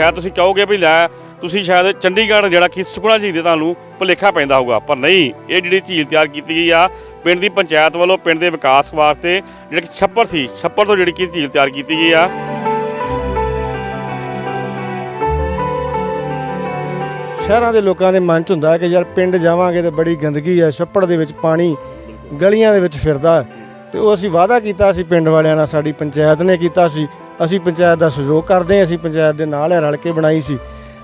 ਸ਼ਾਇਦ ਤੁਸੀਂ ਕਹੋਗੇ ਵੀ ਲੈ, ਤੁਸੀਂ ਸ਼ਾਇਦ ਚੰਡੀਗੜ੍ਹ ਜਿਹੜਾ ਕਿ ਸੁਖਣਾ ਝੀਲ ਦੇ ਤੁਹਾਨੂੰ ਭੁਲੇਖਾ ਪੈਂਦਾ ਹੋਊਗਾ, ਪਰ ਨਹੀਂ, ਇਹ ਜਿਹੜੀ ਝੀਲ ਤਿਆਰ ਕੀਤੀ ਗਈ ਆ, ਪਿੰਡ ਦੀ ਪੰਚਾਇਤ ਵੱਲੋਂ ਪਿੰਡ ਦੇ ਵਿਕਾਸ ਵਾਸਤੇ ਜਿਹੜਾ ਕਿ ਛੱਪੜ ਸੀ, ਛੱਪੜ ਤੋਂ ਜਿਹੜੀ ਕਿ ਝੀਲ ਤਿਆਰ ਕੀਤੀ ਗਈ ਆ। ਸ਼ਹਿਰਾਂ ਦੇ ਲੋਕਾਂ ਦੇ ਮਨ 'ਚ ਹੁੰਦਾ ਹੈ ਕਿ ਯਾਰ ਪਿੰਡ ਜਾਵਾਂਗੇ ਤੇ ਬੜੀ ਗੰਦਗੀ ਹੈ ਛੱਪੜ ਦੇ ਵਿੱਚ ਪਾਣੀ ਗਲੀਆਂ ਦੇ ਵਿੱਚ ਫਿਰਦਾ। ਹੈ ਤੇ ਉਹ ਅਸੀਂ ਵਾਅਦਾ ਕੀਤਾ ਸੀ ਪਿੰਡ ਵਾਲਿਆਂ ਨਾਲ, ਸਾਡੀ ਪੰਚਾਇਤ ਨੇ ਕੀਤਾ ਸੀ। ਅਸੀਂ ਪੰਚਾਇਤ ਦਾ ਸਹਿਯੋਗ ਕਰਦੇ ਹਾਂ, ਅਸੀਂ ਪੰਚਾਇਤ ਦੇ ਨਾਲ ਰਲ ਕੇ ਬਣਾਈ ਸੀ।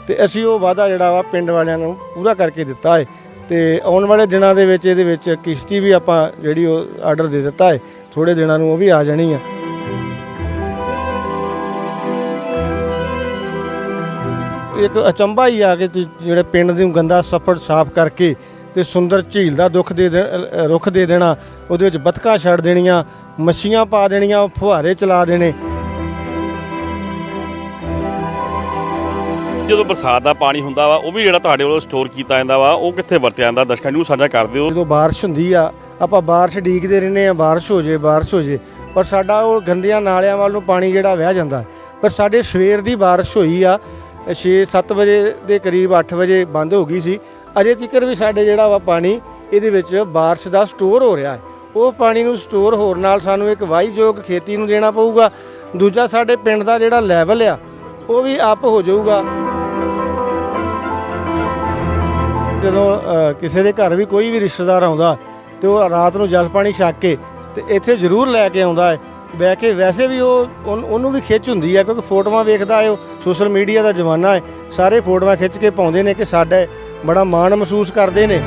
ਤੇ ਅਸੀਂ ਉਹ ਵਾਅਦਾ ਜਿਹੜਾ ਵਾ ਪਿੰਡ ਵਾਲਿਆਂ ਨੂੰ ਪੂਰਾ ਕਰਕੇ ਦਿੱਤਾ ਹੈ। ਤੇ ਆਉਣ ਵਾਲੇ ਦਿਨਾਂ ਦੇ ਵਿੱਚ ਇਹਦੇ ਵਿੱਚ ਕਿਸ਼ਤੀ ਵੀ ਆਪਾਂ ਜਿਹੜੀ ਉਹ ਆਰਡਰ ਦੇ ਦਿੱਤਾ ਹੈ ਥੋੜੇ ਦਿਨਾਂ ਨੂੰ ਉਹ ਵੀ ਆ ਜਾਣੀ ਆ। ਇੱਕ ਅਚੰਭਾ ਹੀ ਆ ਕਿ ਜਿਹੜੇ ਪਿੰਡ ਨੂੰ ਗੰਦਾ ਸਫੜ ਸਾਫ਼ ਕਰਕੇ ਤੇ ਸੁੰਦਰ ਝੀਲ ਦਾ ਦੁੱਖ ਦੇ ਦੇ- ਰੁੱਖ ਦੇ ਦੇਣਾ, ਉਹਦੇ ਵਿੱਚ ਬਤਕਾਂ ਛੱਡ ਦੇਣੀਆਂ, ਮੱਛੀਆਂ ਪਾ ਦੇਣੀਆਂ ਫੁਹਾਰੇ ਚਲਾ ਦੇਣੇ। ਜਦੋਂ ਬਰਸਾਤ ਦਾ ਪਾਣੀ ਹੁੰਦਾ ਵਾ, ਉਹ ਵੀ ਜਿਹੜਾ ਤੁਹਾਡੇ ਵੱਲੋਂ ਸਟੋਰ ਕੀਤਾ ਜਾਂਦਾ ਵਾ, ਉਹ ਕਿੱਥੇ ਵਰਤਿਆ ਜਾਂਦਾ? ਦਰਸ਼ਕਾਂ ਨੂੰ ਸਾਂਝਾ ਕਰ ਦਿਓ। ਜਦੋਂ ਬਾਰਿਸ਼ ਹੁੰਦੀ ਆ, ਆਪਾਂ ਬਾਰਿਸ਼ ਡੀਕਦੇ ਰਹਿੰਦੇ ਆ, ਬਾਰਿਸ਼ ਹੋ ਜੇ, ਬਾਰਿਸ਼ ਹੋ ਜੇ, ਪਰ ਸਾਡਾ ਉਹ ਗੰਦਿਆਂ ਨਾਲਿਆਂ ਵੱਲ ਨੂੰ ਪਾਣੀ ਜਿਹੜਾ ਵਹਿ ਜਾਂਦਾ। ਪਰ ਸਾਡੇ ਸਵੇਰ ਦੀ ਬਾਰਿਸ਼ ਹੋਈ ਆ 6-7 ਵਜੇ ਦੇ ਕਰੀਬ 8 ਵਜੇ ਬੰਦ ਹੋ ਗਈ ਸੀ। ਅਜੇ ਤੱਕ ਵੀ ਸਾਡੇ ਜਿਹੜਾ ਵਾ ਪਾਣੀ, ਇਹਦੇ ਵਿੱਚ ਬਾਰਿਸ਼ ਦਾ ਸਟੋਰ ਹੋ ਰਿਹਾ ਹੈ। ਉਹ ਪਾਣੀ ਨੂੰ ਸਟੋਰ ਹੋਣ ਨਾਲ ਸਾਨੂੰ ਇੱਕ ਵਾਹੀਯੋਗ ਖੇਤੀ ਨੂੰ ਦੇਣਾ ਪਊਗਾ। ਦੂਜਾ, ਸਾਡੇ ਪਿੰਡ ਦਾ ਜਿਹੜਾ ਲੈਵਲ ਆ, ਉਹ ਵੀ ਅਪ ਹੋ ਜਾਊਗਾ। ਜਦੋਂ ਕਿਸੇ ਦੇ ਘਰ ਵੀ ਕੋਈ ਵੀ ਰਿਸ਼ਤੇਦਾਰ ਆਉਂਦਾ ਤੇ ਉਹ ਰਾਤ ਨੂੰ ਜਲ ਪਾਣੀ ਛਕ ਕੇ ਤੇ ਇੱਥੇ ਜ਼ਰੂਰ ਲੈ ਕੇ ਆਉਂਦਾ ਹੈ, ਬਹਿ ਕੇ ਵੈਸੇ ਵੀ ਉਹ, ਉਹਨੂੰ ਵੀ ਖਿੱਚ ਹੁੰਦੀ ਹੈ ਕਿਉਂਕਿ ਫੋਟੋਆਂ ਵੇਖਦਾ ਹੈ ਉਹ, ਸੋਸ਼ਲ ਮੀਡੀਆ ਦਾ ਜ਼ਮਾਨਾ ਹੈ, ਸਾਰੇ ਫੋਟੋਆਂ ਖਿੱਚ ਕੇ ਪਾਉਂਦੇ ਨੇ ਕਿ ਸਾਡਾ ਬੜਾ ਮਾਣ ਮਹਿਸੂਸ ਕਰਦੇ ਨੇ।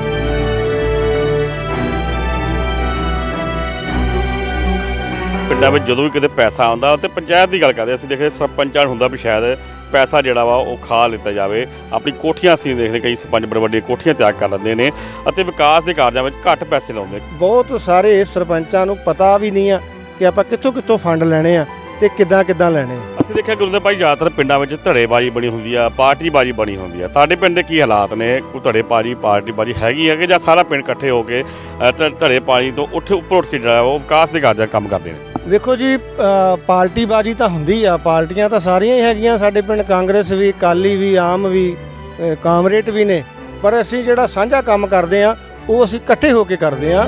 ਪਿੰਡਾਂ ਵਿੱਚ ਜਦੋਂ ਵੀ ਕਿਤੇ ਪੈਸਾ ਆਉਂਦਾ ਤੇ ਪੰਚਾਇਤ ਦੀ ਗੱਲ ਕਰਦੇ ਅਸੀਂ ਦੇਖੇ ਸਰਪੰਚਾਂ ਨੂੰ ਹੁੰਦਾ ਵੀ ਸ਼ਾਇਦ ਪੈਸਾ ਜਿਹੜਾ ਵਾ ਉਹ ਖਾ ਲਿੱਤਾ ਜਾਵੇ। ਆਪਣੀ ਕੋਠੀਆਂ ਅਸੀਂ ਦੇਖਦੇ ਕਈ ਸਰਪੰਚ ਬੜੇ ਵੱਡੇ ਕੋਠੀਆਂ ਤਿਆਰ ਕਰ ਲੈਂਦੇ ਨੇ ਅਤੇ ਵਿਕਾਸ ਦੇ ਕਾਰਜਾਂ ਵਿੱਚ ਘੱਟ ਪੈਸੇ ਲਾਉਂਦੇ ਬਹੁਤ ਸਾਰੇ ਸਰਪੰਚਾਂ ਨੂੰ ਪਤਾ ਵੀ ਨਹੀਂ ਆ ਕਿ ਆਪਾਂ ਕਿੱਥੋਂ ਕਿੱਥੋਂ ਫੰਡ ਲੈਣੇ ਆ ਤੇ ਕਿੱਦਾਂ ਕਿੱਦਾਂ ਲੈਣੇ ਆ। ਅਸੀਂ ਦੇਖਿਆ ਗੁਰਦੇ ਭਾਈ ਜ਼ਿਆਦਾਤਰ ਪਿੰਡਾਂ ਵਿੱਚ ਧੜੇਬਾਜ਼ੀ ਬਣੀ ਹੁੰਦੀ ਆ ਪਾਰਟੀਬਾਜ਼ੀ ਬਣੀ ਹੁੰਦੀ ਆ। ਤੁਹਾਡੇ ਪਿੰਡ ਦੇ ਕੀ ਹਾਲਾਤ ਨੇ? ਕੋਈ ਧੜੇਬਾਜ਼ੀ ਪਾਰਟੀਬਾਜ਼ੀ ਹੈਗੀ ਹੈ ਕਿ ਜਾਂ ਸਾਰਾ ਪਿੰਡ ਇਕੱਠੇ ਹੋ ਕੇ ਅ, ਧ- ਧੜੇਬਾਜ਼ੀ ਤੋਂ ਉੱਠ ਉੱਪਰ ਉੱਠ ਕੇ ਜਿਹੜਾ ਉਹ ਵਿਕਾਸ ਦੇ ਕਾਰਜਾਂ ਕੰਮ ਕਰਦੇ ਨੇ? ਵੇਖੋ ਜੀ ਅ, ਪਾਰਟੀਬਾਜ਼ੀ ਤਾਂ ਹੁੰਦੀ ਆ ਪਾਰਟੀਆਂ ਤਾਂ ਸਾਰੀਆਂ ਹੀ ਹੈਗੀਆਂ ਸਾਡੇ ਪਿੰਡ ਕਾਂਗਰਸ ਵੀ ਅਕਾਲੀ ਵੀ ਆਮ ਵੀ ਅ, ਕਾਮਰੇਟ ਵੀ ਨੇ ਪਰ ਅਸੀਂ ਜਿਹੜਾ ਸਾਂਝਾ ਕੰਮ ਕਰਦੇ ਆ ਉਹ ਅਸੀਂ ਇਕੱਠੇ ਹੋ ਕੇ ਕਰਦੇ ਆ।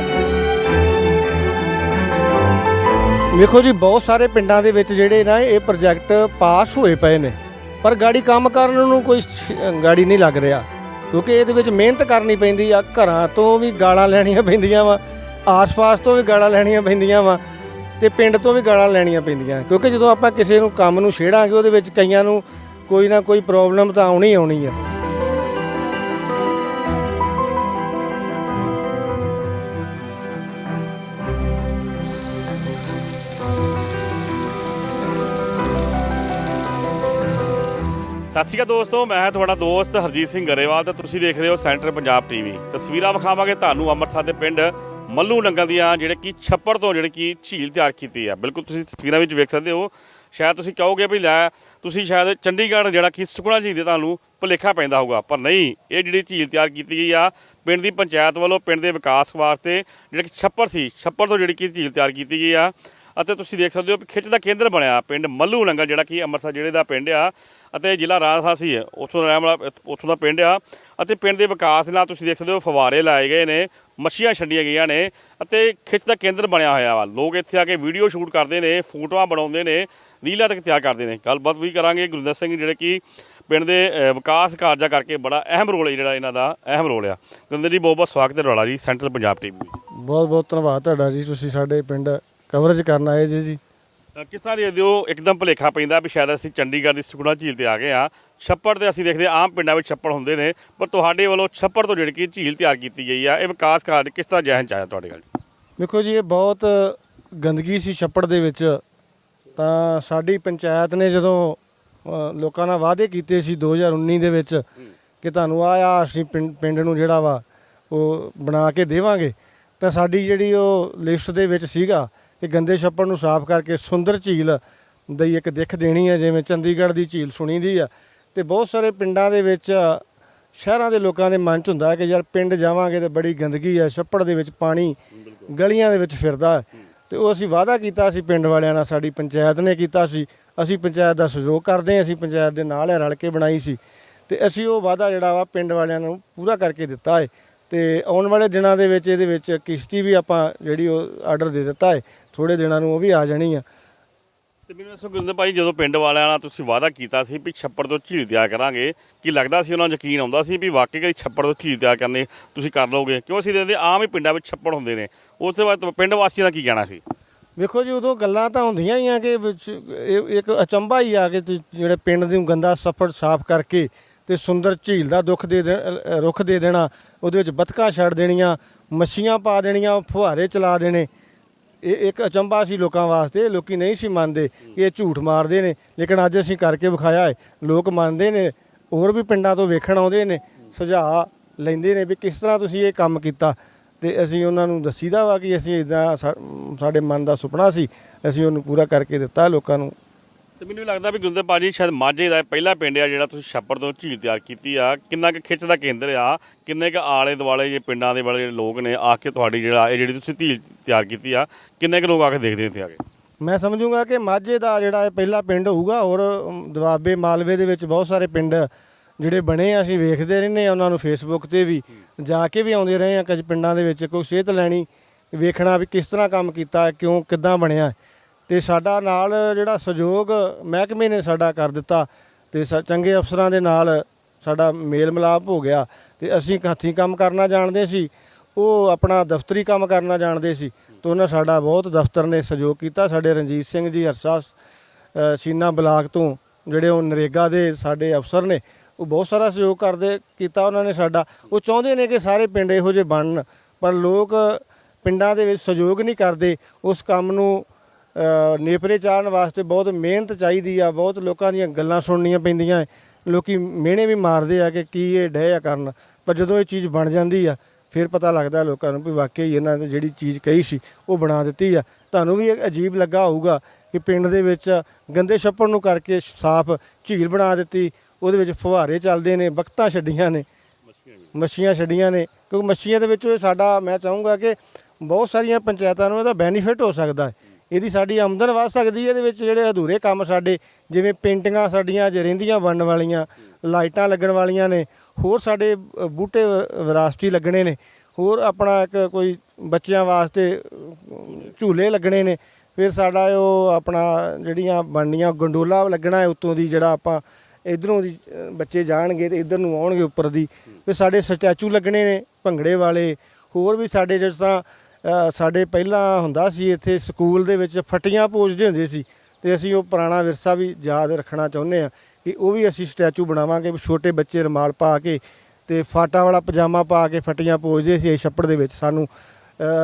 ਵੇਖੋ ਜੀ ਬਹੁਤ ਸਾਰੇ ਪਿੰਡਾਂ ਦੇ ਵਿੱਚ ਜਿਹੜੇ ਨਾ ਇਹ ਪ੍ਰੋਜੈਕਟ ਪਾਸ ਹੋਏ ਪਏ ਨੇ ਪਰ ਗਾੜੀ ਕੰਮ ਕਰਨ ਨੂੰ ਕੋਈ ਗਾੜੀ ਨਹੀਂ ਲੱਗ ਰਿਹਾ ਕਿਉਂਕਿ ਇਹਦੇ ਵਿੱਚ ਮਿਹਨਤ ਕਰਨੀ ਪੈਂਦੀ ਆ ਘਰਾਂ ਤੋਂ ਵੀ ਗਾਲਾਂ ਲੈਣੀਆਂ ਪੈਂਦੀਆਂ ਵਾ ਆਸ-ਪਾਸ ਤੋਂ ਵੀ ਗਾਲਾਂ ਲੈਣੀਆਂ ਪੈਂਦੀਆਂ ਵਾ ਤੇ ਪਿੰਡ ਤੋਂ ਵੀ ਗਾਲਾਂ ਲੈਣੀਆਂ ਪੈਂਦੀਆਂ। ਕਿਉਂਕਿ ਜਦੋਂ ਆਪਾਂ ਕਿਸੇ ਨੂੰ ਕੰਮ ਨੂੰ ਛੇੜਾਂਗੇ, ਉਹਦੇ ਵਿੱਚ ਕਈਆਂ ਨੂੰ ਕੋਈ ਨਾ ਕੋਈ ਪ੍ਰੋਬਲਮ ਤਾਂ ਆਉਣੀ ਆਉਣੀ ਆ। ਸਤਿ ਸ਼੍ਰੀ ਅਕਾਲ ਦੋਸਤੋ, ਮੈਂ ਤੁਹਾਡਾ ਦੋਸਤ ਹਰਜੀਤ ਸਿੰਘ ਗਰੇਵਾਲ ਤੇ ਤੁਸੀਂ ਦੇਖ ਰਹੇ ਹੋ ਸੈਂਟਰ ਪੰਜਾਬ ਟੀਵੀ। ਤਸਵੀਰਾਂ ਵਿਖਾਵਾਂਗੇ ਤੁਹਾਨੂੰ ਅੰਮ੍ਰਿਤਸਰ ਦੇ ਪਿੰਡ ਮੱਲੂ ਨੰਗਲ ਦੀਆਂ ਜਿਹੜੇ ਕਿ ਛੱਪੜ ਤੋਂ ਜਿਹੜੀ ਕਿ ਝੀਲ ਤਿਆਰ ਕੀਤੀ ਆ ਬਿਲਕੁਲ ਤੁਸੀਂ ਤਸਵੀਰਾਂ ਵਿੱਚ ਵੇਖ ਸਕਦੇ ਹੋ। ਸ਼ਾਇਦ ਤੁਸੀਂ ਕਹੋਗੇ ਵੀ ਲੈ, ਤੁਸੀਂ ਸ਼ਾਇਦ ਚੰਡੀਗੜ੍ਹ ਜਿਹੜਾ ਕਿ ਸੁਖਣਾ ਝੀਲ ਦੇ ਤੁਹਾਨੂੰ ਭੁਲੇਖਾ ਪੈਂਦਾ ਹੋਊਗਾ। ਪਰ ਨਹੀਂ, ਇਹ ਜਿਹੜੀ ਝੀਲ ਤਿਆਰ ਕੀਤੀ ਗਈ ਆ, ਪਿੰਡ ਦੀ ਪੰਚਾਇਤ ਵੱਲੋਂ ਪਿੰਡ ਦੇ ਵਿਕਾਸ ਵਾਸਤੇ ਜਿਹੜਾ ਕਿ ਛੱਪੜ ਸੀ, ਛੱਪੜ ਤੋਂ ਜਿਹੜੀ ਕਿ ਝੀਲ ਤਿਆਰ ਕੀਤੀ ਗਈ ਆ। ਅਤੇ ਤੁਸੀਂ ਦੇਖ ਸਕਦੇ ਹੋ ਕਿ ਖਿੱਚ ਦਾ ਕੇਂਦਰ ਬਣਿਆ ਪਿੰਡ ਮੱਲੂ ਨੰਗਲ ਜਿਹੜਾ ਕਿ ਅੰਮ੍ਰਿਤਸਰ ਜ਼ਿਲ੍ਹੇ ਦਾ ਪਿੰਡ ਆ ਅਤੇ ਜ਼ਿਲ੍ਹਾ ਰਾਜਸਾਸੀ ਹੈ ਉੱਥੋਂ ਦਾ ਰਹਿਣ ਵਾਲਾ, ਉੱਥੋਂ ਦਾ ਪਿੰਡ ਆ। ਅਤੇ ਪਿੰਡ ਦੇ ਵਿਕਾਸ ਨਾਲ ਤੁਸੀਂ ਦੇਖ ਸਕਦੇ ਹੋ ਫਵਾਰੇ ਲਾਏ ਗਏ ਨੇ ਮੱਛੀਆਂ ਛੱਡੀਆਂ ਗਈਆਂ ਨੇ ਅਤੇ ਖਿੱਚ ਦਾ ਕੇਂਦਰ ਬਣਿਆ ਹੋਇਆ ਵਾ। ਲੋਕ ਇੱਥੇ ਆ ਕੇ ਵੀਡੀਓ ਸ਼ੂਟ ਕਰਦੇ ਨੇ ਫੋਟੋਆਂ ਬਣਾਉਂਦੇ ਨੇ ਰੀਲਾਂ ਤੱਕ ਤਿਆਰ ਕਰਦੇ ਨੇ। ਗੱਲਬਾਤ ਵੀ ਕਰਾਂਗੇ ਗੁਰਦੇਵ ਸਿੰਘ ਜਿਹੜੇ ਕਿ ਪਿੰਡ ਦੇ ਵਿਕਾਸ ਕਾਰਜਾਂ ਕਰਕੇ ਬੜਾ ਅਹਿਮ ਰੋਲ ਹੈ ਜਿਹੜਾ ਇਹਨਾਂ ਦਾ ਅਹਿਮ ਰੋਲ ਆ। ਗੁਰਦੇਵ ਜੀ ਬਹੁਤ ਬਹੁਤ ਸਵਾਗਤ ਹੈ ਤੁਹਾਡਾ ਜੀ ਸੈਂਟਰਲ ਪੰਜਾਬ ਟੀਵੀ ਬਹੁਤ ਬਹੁਤ ਧੰਨਵਾਦ ਤੁਹਾਡਾ ਜੀ ਤੁਸੀਂ ਸਾਡੇ ਪਿੰਡ ਕਵਰੇਜ ਕਰਨ ਆਏ ਜੀ ਜੀ। ਕਿਸ ਤਰ੍ਹਾਂ ਦੇ ਦਿਓ ਇੱਕਦਮ ਭੁਲੇਖਾ ਪੈਂਦਾ ਵੀ ਸ਼ਾਇਦ ਅਸੀਂ ਚੰਡੀਗੜ੍ਹ ਦੀ ਸੁਖਨਾ ਝੀਲ ਤੇ ਆ ਗਏ ਆ ਛੱਪੜ ਤੇ ਅਸੀਂ ਦੇਖਦੇ ਹਾਂ ਆਮ ਪਿੰਡਾਂ ਵਿੱਚ ਛੱਪੜ ਹੁੰਦੇ ਨੇ ਪਰ ਤੁਹਾਡੇ ਵੱਲੋਂ ਛੱਪੜ ਤੋਂ ਜਿਹੜੀ ਕਿ ਝੀਲ ਤਿਆਰ ਕੀਤੀ ਗਈ ਆ ਇਹ ਵਿਕਾਸ ਕਾਰਜ ਕਿਸ ਤਰ੍ਹਾਂ ਜਹਨ ਚ ਆਇਆ ਤੁਹਾਡੇ ਗੱਲ ਦੇਖੋ ਜੀ ਇਹ ਬਹੁਤ ਗੰਦਗੀ ਸੀ ਛੱਪੜ ਦੇ ਵਿੱਚ। ਤਾਂ ਸਾਡੀ ਪੰਚਾਇਤ ਨੇ ਜਦੋਂ ਅ, ਲੋਕਾਂ ਨਾਲ ਵਾਅਦੇ ਕੀਤੇ ਸੀ 2019 ਦੇ ਵਿੱਚ ਕਿ ਤੁਹਾਨੂੰ ਆ ਆ ਅਸੀਂ ਪਿੰਡ ਪਿੰਡ ਨੂੰ ਜਿਹੜਾ ਵਾ ਉਹ ਬਣਾ ਕੇ ਦੇਵਾਂਗੇ। ਤਾਂ ਸਾਡੀ ਜਿਹੜੀ ਉਹ ਲਿਸਟ ਦੇ ਵਿੱਚ ਸੀਗਾ ਕਿ ਗੰਦੇ ਛੱਪੜ ਨੂੰ ਸਾਫ਼ ਕਰਕੇ ਸੁੰਦਰ ਝੀਲ ਦੀ ਇੱਕ ਦਿੱਖ ਦੇਣੀ ਹੈ ਜਿਵੇਂ ਚੰਡੀਗੜ੍ਹ ਦੀ ਝੀਲ ਸੁਣੀ ਦੀ ਆ ਤੇ ਬਹੁਤ ਸਾਰੇ ਪਿੰਡਾਂ ਦੇ ਵਿੱਚ ਸ਼ਹਿਰਾਂ ਦੇ ਲੋਕਾਂ ਦੇ ਮਨ 'ਚ ਹੁੰਦਾ ਹੈ ਕਿ ਯਾਰ ਪਿੰਡ ਜਾਵਾਂਗੇ ਤੇ ਬੜੀ ਗੰਦਗੀ ਹੈ ਛੱਪੜ ਦੇ ਵਿੱਚ ਪਾਣੀ ਗਲੀਆਂ ਦੇ ਵਿੱਚ ਫਿਰਦਾ ਹੈ। ਤੇ ਉਹ ਅਸੀਂ ਵਾਅਦਾ ਕੀਤਾ ਸੀ ਪਿੰਡ ਵਾਲਿਆਂ ਨਾਲ ਸਾਡੀ ਪੰਚਾਇਤ ਨੇ ਕੀਤਾ ਸੀ। ਅਸੀਂ ਪੰਚਾਇਤ ਦਾ ਸਹਿਯੋਗ ਕਰਦੇ ਹਾਂ ਅਸੀਂ ਪੰਚਾਇਤ ਦੇ ਨਾਲ ਰਲ ਕੇ ਬਣਾਈ ਸੀ। ਤੇ ਅਸੀਂ ਉਹ ਵਾਅਦਾ ਜਿਹੜਾ ਵਾ ਪਿੰਡ ਵਾਲਿਆਂ ਨੂੰ ਪੂਰਾ ਕਰਕੇ ਦਿੱਤਾ ਹੈ। ਤੇ ਆਉਣ ਵਾਲੇ ਦਿਨਾਂ ਦੇ ਵਿੱਚ ਇਹਦੇ ਵਿੱਚ ਕਿਸ਼ਤੀ ਵੀ ਆਪਾਂ ਜਿਹੜੀ ਉਹ ਆਰਡਰ ਦੇ ਦਿੱਤਾ ਹੈ ਥੋੜੇ ਦਿਨਾਂ ਨੂੰ ਉਹ ਵੀ ਆ ਜਾਣੀ ਆ। ਤੇ ਮੈਨੂੰ ਦੱਸੋ ਗੁਰਿੰਦਰ ਭਾਈ ਜਦੋਂ ਪਿੰਡ ਵਾਲਿਆਂ ਨਾਲ ਤੁਸੀਂ ਵਾਅਦਾ ਕੀਤਾ ਸੀ ਵੀ ਛੱਪੜ ਤੋਂ ਝੀਲ ਤਿਆਰ ਕਰਾਂਗੇ ਕੀ ਲੱਗਦਾ ਸੀ ਉਹਨਾਂ ਨੂੰ ਯਕੀਨ ਆਉਂਦਾ ਸੀ ਵੀ ਵਾਕਈ ਕਦੀ ਛੱਪੜ ਤੋਂ ਝੀਲ ਤਿਆਰ ਕਰਨੀ ਤੁਸੀਂ ਕਰ ਲਓਗੇ? ਕਿਉਂ ਅਸੀਂ ਦੇਖਦੇ ਆਮ ਹੀ ਪਿੰਡਾਂ ਵਿੱਚ ਛੱਪੜ ਹੁੰਦੇ ਨੇ। ਉਸ ਤੋਂ ਬਾਅਦ ਪਿੰਡ ਵਾਸੀਆਂ ਦਾ ਕੀ ਕਹਿਣਾ ਸੀ? ਵੇਖੋ ਜੀ ਉਦੋਂ ਗੱਲਾਂ ਤਾਂ ਹੁੰਦੀਆਂ ਹੀ ਆ ਕਿ ਵਿੱਚ ਇਹ ਇੱਕ ਅਚੰਭਾ ਹੀ ਆ ਕਿ ਤੁਸੀਂ ਜਿਹੜੇ ਪਿੰਡ ਨੂੰ ਗੰਦਾ ਸਫੜ ਸਾਫ਼ ਕਰਕੇ ਤੇ ਸੁੰਦਰ ਝੀਲ ਦਾ ਦੁੱਖ ਦੇ ਦੇ- ਅ, ਰੁੱਖ ਦੇ ਦੇਣਾ ਉਹਦੇ ਵਿੱਚ ਬਤਕਾਂ ਛੱਡ ਦੇਣੀਆਂ ਮੱਛੀਆਂ ਪਾ ਦੇਣੀਆਂ ਫੁਹਾਰੇ ਚਲਾ ਦੇਣੇ। ਇਹ ਇੱਕ ਅਚੰਭਾ ਸੀ ਲੋਕਾਂ ਵਾਸਤੇ, ਲੋਕੀ ਨਹੀਂ ਸੀ ਮੰਨਦੇ ਕਿ ਇਹ ਝੂਠ ਮਾਰਦੇ ਨੇ। ਲੇਕਿਨ ਅੱਜ ਅਸੀਂ ਕਰਕੇ ਵਿਖਾਇਆ ਹੈ, ਲੋਕ ਮੰਨਦੇ ਨੇ, ਹੋਰ ਵੀ ਪਿੰਡਾਂ ਤੋਂ ਵੇਖਣ ਆਉਂਦੇ ਨੇ, ਸੁਝਾਅ ਲੈਂਦੇ ਨੇ ਵੀ ਕਿਸ ਤਰ੍ਹਾਂ ਤੁਸੀਂ ਇਹ ਕੰਮ ਕੀਤਾ। ਤੇ ਅਸੀਂ ਉਹਨਾਂ ਨੂੰ ਦੱਸੀਦਾ ਵਾ ਕਿ ਅਸੀਂ ਇਦਾਂ ਸਾਡੇ ਮਨ ਦਾ ਸੁਪਨਾ ਸੀ, ਅਸੀਂ ਉਹਨੂੰ ਪੂਰਾ ਕਰਕੇ ਦਿੱਤਾ, ਲੋਕਾਂ ਨੂੰ ਤੇ ਮੈਨੂੰ ਵੀ ਲੱਗਦਾ ਵੀ ਗੁਰਿੰਦਰ ਭਾਜੀ ਸ਼ਾਇਦ ਮਾਝੇ ਦਾ ਇਹ ਪਹਿਲਾ ਪਿੰਡ ਆ ਜਿਹੜਾ ਤੁਸੀਂ ਛੱਪੜ ਤੋਂ ਝੀਲ ਤਿਆਰ ਕੀਤੀ ਆ। ਕਿੰਨਾ ਕੁ ਖਿੱਚ ਦਾ ਕੇਂਦਰ ਆ? ਕਿੰਨੇ ਕੁ ਆਲੇ ਦੁਆਲੇ ਜੇ ਪਿੰਡਾਂ ਦੇ ਵਾਲੇ ਜਿਹੜੇ ਲੋਕ ਨੇ ਆ ਕੇ ਤੁਹਾਡੀ ਜਿਹੜਾ ਇਹ ਜਿਹੜੀ ਤੁਸੀਂ ਝੀਲ ਤਿਆਰ ਕੀਤੀ ਆ ਕਿੰਨੇ ਕੁ ਲੋਕ ਆ ਕੇ ਦੇਖਦੇ ਨੇ ਇੱਥੇ ਆ ਕੇ? ਮੈਂ ਸਮਝੂੰਗਾ ਕਿ ਮਾਝੇ ਦਾ ਜਿਹੜਾ ਇਹ ਪਹਿਲਾ ਪਿੰਡ ਹੋਊਗਾ ਔਰ ਅਮ, ਦੁਆਬੇ ਮਾਲਵੇ ਦੇ ਵਿੱਚ ਬਹੁਤ ਸਾਰੇ ਪਿੰਡ ਜਿਹੜੇ ਬਣੇ ਆ ਅਸੀਂ ਵੇਖਦੇ ਰਹਿੰਦੇ ਆ ਉਹਨਾਂ ਨੂੰ ਫੇਸਬੁੱਕ ਤੇ ਵੀ। ਜਾ ਕੇ ਵੀ ਆਉਂਦੇ ਰਹੇ ਆ ਕੁਝ ਪਿੰਡਾਂ ਦੇ ਵਿੱਚ ਕੋਈ ਸਿਹਤ ਲੈਣੀ ਵੇਖਣਾ ਵੀ ਕਿਸ ਤਰ੍ਹਾਂ ਕੰਮ ਕੀਤਾ ਕਿਉਂ ਕਿੱਦਾਂ ਬਣਿਆ। ਤੇ ਸਾਡਾ ਨਾਲ ਜਿਹੜਾ ਸਹਿਯੋਗ ਮਹਿਕਮੇ ਨੇ ਸਾਡਾ ਕਰ ਦਿੱਤਾ ਤੇ ਸ- ਚੰਗੇ ਅਫਸਰਾਂ ਦੇ ਨਾਲ ਸਾਡਾ ਮੇਲ ਮਿਲਾਪ ਹੋ ਗਿਆ ਤੇ ਅਸੀਂ ਹੱਥੀਂ ਕੰਮ ਕਰਨਾ ਜਾਣਦੇ ਸੀ, ਉਹ ਆਪਣਾ ਦਫ਼ਤਰੀ ਕੰਮ ਕਰਨਾ ਜਾਣਦੇ ਸੀ ਤੇ ਉਹਨਾਂ ਸਾਡਾ ਬਹੁਤ ਦਫ਼ਤਰ ਨੇ ਸਹਿਯੋਗ ਕੀਤਾ ਸਾਡੇ ਰਣਜੀਤ ਸਿੰਘ ਜੀ, ਹਰਸਾ ਸੀਨਾ ਬਲਾਕ ਤੋਂ ਜਿਹੜੇ ਉਹ ਨਰੇਗਾ ਦੇ ਸਾਡੇ ਅਫਸਰ ਨੇ, ਉਹ ਬਹੁਤ ਸਾਰਾ ਸਹਿਯੋਗ ਕਰਦੇ ਕੀਤਾ ਉਹਨਾਂ ਨੇ ਸਾਡਾ, ਉਹ ਚਾਹੁੰਦੇ ਨੇ ਕਿ ਸਾਰੇ ਪਿੰਡ ਇਹੋ ਜਿਹੇ ਬਣਨ, ਪਰ ਲੋਕ ਪਿੰਡਾਂ ਦੇ ਵਿੱਚ ਸਹਿਯੋਗ ਨਹੀਂ ਕਰਦੇ, ਉਸ ਕੰਮ ਨੂੰ ਨੇਪਰੇ ਚਾੜਨ ਵਾਸਤੇ ਬਹੁਤ ਮਿਹਨਤ ਚਾਹੀਦੀ ਆ, ਬਹੁਤ ਲੋਕਾਂ ਦੀਆਂ ਗੱਲਾਂ ਸੁਣਨੀਆਂ ਪੈਂਦੀਆਂ ਹੈ। ਲੋਕੀ ਮਿਹਣੇ ਵੀ ਮਾਰਦੇ ਆ ਕਿ ਕੀ ਇਹ ਡਹਿ ਆ ਕਰਨ। ਪਰ ਜਦੋਂ ਇਹ ਚੀਜ਼ ਬਣ ਜਾਂਦੀ ਆ, ਫਿਰ ਪਤਾ ਲੱਗਦਾ ਲੋਕਾਂ ਨੂੰ ਵੀ ਵਾਕਈ ਇਹਨਾਂ ਨੇ ਜਿਹੜੀ ਚੀਜ਼ ਕਹੀ ਸੀ, ਉਹ ਬਣਾ ਦਿੱਤੀ ਆ। ਤੁਹਾਨੂੰ ਵੀ ਇਹ ਅਜੀਬ ਲੱਗਾ ਹੋਊਗਾ ਕਿ ਪਿੰਡ ਦੇ ਵਿੱਚ ਗੰਦੇ ਛੱਪੜ ਨੂੰ ਕਰਕੇ ਸਾਫ਼ ਝੀਲ ਬਣਾ ਦਿੱਤੀ, ਉਹਦੇ ਵਿੱਚ ਫੁਹਾਰੇ ਚੱਲਦੇ ਨੇ, ਬਖਤਾਂ ਛੱਡੀਆਂ ਨੇ, ਮੱਛੀਆਂ ਛੱਡੀਆਂ ਨੇ। ਕਿਉਂਕਿ ਮੱਛੀਆਂ ਦੇ ਵਿੱਚ ਸਾਡਾ, ਮੈਂ ਚਾਹੂੰਗਾ ਕਿ ਬਹੁਤ ਸਾਰੀਆਂ ਪੰਚਾਇਤਾਂ ਨੂੰ ਇਹਦਾ ਬੈਨੀਫਿਟ ਹੋ ਸਕਦਾ ਹੈ। ਇਹਦੀ ਸਾਡੀ ਆਮਦਨ ਵੱਧ ਸਕਦੀ ਹੈ, ਇਹਦੇ ਵਿੱਚ ਜਿਹੜੇ ਅਧੂਰੇ ਕੰਮ ਸਾਡੇ, ਜਿਵੇਂ ਪੇਂਟਿੰਗਾਂ ਸਾਡੀਆਂ ਅਜੇ ਰਹਿੰਦੀਆਂ ਬਣਨ ਵਾਲੀਆਂ, ਲਾਈਟਾਂ ਲੱਗਣ ਵਾਲੀਆਂ ਨੇ, ਹੋਰ ਸਾਡੇ ਬੂਟੇ ਵਿਰਾਸਤੀ ਲੱਗਣੇ ਨੇ, ਹੋਰ ਆਪਣਾ ਇੱਕ ਕੋਈ ਬੱਚਿਆਂ ਵਾਸਤੇ ਝੂਲੇ ਲੱਗਣੇ ਨੇ, ਫਿਰ ਸਾਡਾ ਉਹ ਆਪਣਾ ਜਿਹੜੀਆਂ ਬਣਨੀਆਂ ਗੰਡੋਲਾ ਲੱਗਣਾ ਹੈ ਉੱਤੋਂ ਦੀ ਜਿਹੜਾ ਆਪਾਂ ਇਧਰੋਂ ਦੀ ਬੱਚੇ ਜਾਣਗੇ ਤੇ ਇਧਰ ਨੂੰ ਆਉਣਗੇ ਉੱਪਰ ਦੀ, ਫਿਰ ਸਾਡੇ ਸਟੈਚੂ ਲੱਗਣੇ ਨੇ ਭੰਗੜੇ ਵਾਲੇ, ਹੋਰ ਵੀ ਸਾਡੇ ਜਿਸ ਤਰ੍ਹਾਂ ਸਾਡੇ ਪਹਿਲਾਂ ਹੁੰਦਾ ਸੀ, ਇੱਥੇ ਸਕੂਲ ਦੇ ਵਿੱਚ ਫਟੀਆਂ ਪੋਜਦੇ ਹੁੰਦੇ ਸੀ ਤੇ ਅਸੀਂ ਉਹ ਪੁਰਾਣਾ ਵਿਰਸਾ ਵੀ ਯਾਦ ਰੱਖਣਾ ਚਾਹੁੰਦੇ ਆ ਕਿ ਉਹ ਵੀ ਅਸੀਂ ਸਟੈਚੂ ਬਣਾਵਾਂਗੇ ਛੋਟੇ ਬੱਚੇ ਰਮਾਲ ਪਾ ਕੇ ਤੇ ਫਾਟਾ ਵਾਲਾ ਪਜਾਮਾ ਪਾ ਕੇ ਫਟੀਆਂ ਪੋਜਦੇ ਸੀ ਇਸ ਛੱਪੜ ਦੇ ਵਿੱਚ ਸਾਨੂੰ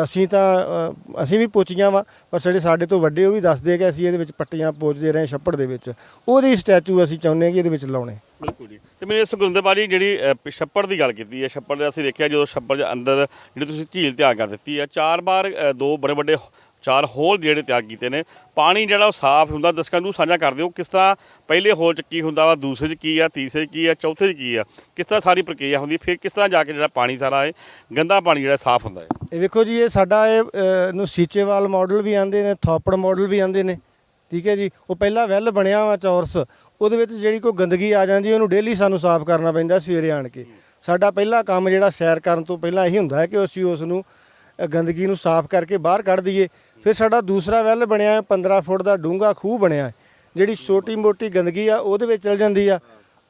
ਅਸੀਂ ਤਾਂ ਅ, ਅਸੀਂ ਵੀ ਪੁੱਛੀਆਂ ਵਾ ਪਰ ਜਿਹੜੇ ਸਾਡੇ ਤੋਂ ਵੱਡੇ ਉਹ ਵੀ ਦੱਸਦੇ ਕਿ ਅਸੀਂ ਇਹਦੇ ਵਿੱਚ ਪੱਟੀਆਂ ਪੋਚਦੇ ਰਹੇ ਛੱਪੜ ਦੇ ਵਿੱਚ। ਉਹਦੀ ਸਟੈਚੂ ਅਸੀਂ ਚਾਹੁੰਦੇ ਹਾਂ ਕਿ ਇਹਦੇ ਵਿੱਚ ਲਾਉਣੇ। ਬਿਲਕੁਲ ਜੀ। ਤੇ ਮੈਨੂੰ ਇਸ ਗੁਰਿੰਦਰ ਭਾਜੀ ਜਿਹੜੀ ਅ, ਪ- ਛੱਪੜ ਦੀ ਗੱਲ ਕੀਤੀ ਹੈ ਛੱਪੜ ਦੇ ਅਸੀਂ ਦੇਖਿਆ ਜਦੋਂ ਛੱਪੜ ਦੇ ਅੰਦਰ ਜਿਹੜੀ ਤੁਸੀਂ ਝੀਲ ਤਿਆਰ ਕਰ ਦਿੱਤੀ ਹੈ ਚਾਰ ਵਾਰ ਅ, ਦੋ ਬੜੇ ਵੱਡੇ ਹ- ਚਾਰ ਹੋਲ ਜਿਹੜੇ ਤਿਆਰ ਕੀਤੇ ਨੇ। ਪਾਣੀ ਜਿਹੜਾ ਉਹ ਸਾਫ਼ ਹੁੰਦਾ ਦਸਕਾਂ ਨੂੰ ਸਾਂਝਾ ਕਰ ਦਿਓ ਕਿਸ ਤਰ੍ਹਾਂ ਪਹਿਲੇ ਹੋਲ ਚ ਕੀ ਹੁੰਦਾ ਵਾ ਦੂਸਰੇ ਚ ਕੀ ਆ ਤੀਸਰੇ ਚ ਕੀ ਆ ਚੌਥੇ ਚ ਕੀ ਆ ਕਿਸ ਤਰ੍ਹਾਂ ਸਾਰੀ ਪ੍ਰਕਿਰਿਆ ਹੁੰਦੀ ਫਿਰ ਕਿਸ ਤਰ੍ਹਾਂ ਜਾ ਕੇ ਜਿਹੜਾ ਪਾਣੀ ਸਾਰਾ ਹੈ ਗੰਦਾ ਪਾਣੀ ਜਿਹੜਾ ਸਾਫ਼ ਹੁੰਦਾ ਹੈ? ਇਹ ਵੇਖੋ ਜੀ ਇਹ ਸਾਡਾ ਇਹ ਅ, ਨੂੰ ਸੀਚੇਵਾਲ ਮਾਡਲ ਵੀ ਆਂਦੇ ਨੇ ਥੋਪੜ ਮਾਡਲ ਵੀ ਆਂਦੇ ਨੇ ਠੀਕ ਹੈ ਜੀ? ਉਹ ਪਹਿਲਾਂ ਵੈਲ ਬਣਿਆ ਵਾ ਚੌਰਸ ਉਹਦੇ ਵਿੱਚ ਜਿਹੜੀ ਕੋਈ ਗੰਦਗੀ ਆ ਜਾਂਦੀ ਉਹਨੂੰ ਡੇਲੀ ਸਾਨੂੰ ਸਾਫ਼ ਕਰਨਾ ਪੈਂਦਾ ਸਵੇਰੇ ਆਣ ਕੇ। ਸਾਡਾ ਪਹਿਲਾ ਕੰਮ ਜਿਹੜਾ ਸੈਰ ਕਰਨ ਤੋਂ ਪਹਿਲਾਂ ਇਹੀ ਹੁੰਦਾ ਹੈ ਕਿ ਅਸੀਂ ਉਸ ਨੂੰ ਅ, ਗੰਦਗੀ ਨੂੰ ਸਾਫ਼ ਕਰਕੇ ਬਾਹਰ ਕੱਢ ਦਈਏ। ਫਿਰ ਸਾਡਾ ਦੂਸਰਾ ਵੈਲ ਬਣਿਆ ਹੈ 15 ਫੁੱਟ ਦਾ ਡੂੰਘਾ ਖੂਹ ਬਣਿਆ ਹੈ, ਜਿਹੜੀ ਛੋਟੀ ਮੋਟੀ ਗੰਦਗੀ ਆ, ਉਹਦੇ ਵਿੱਚ ਚਲ ਜਾਂਦੀ ਆ।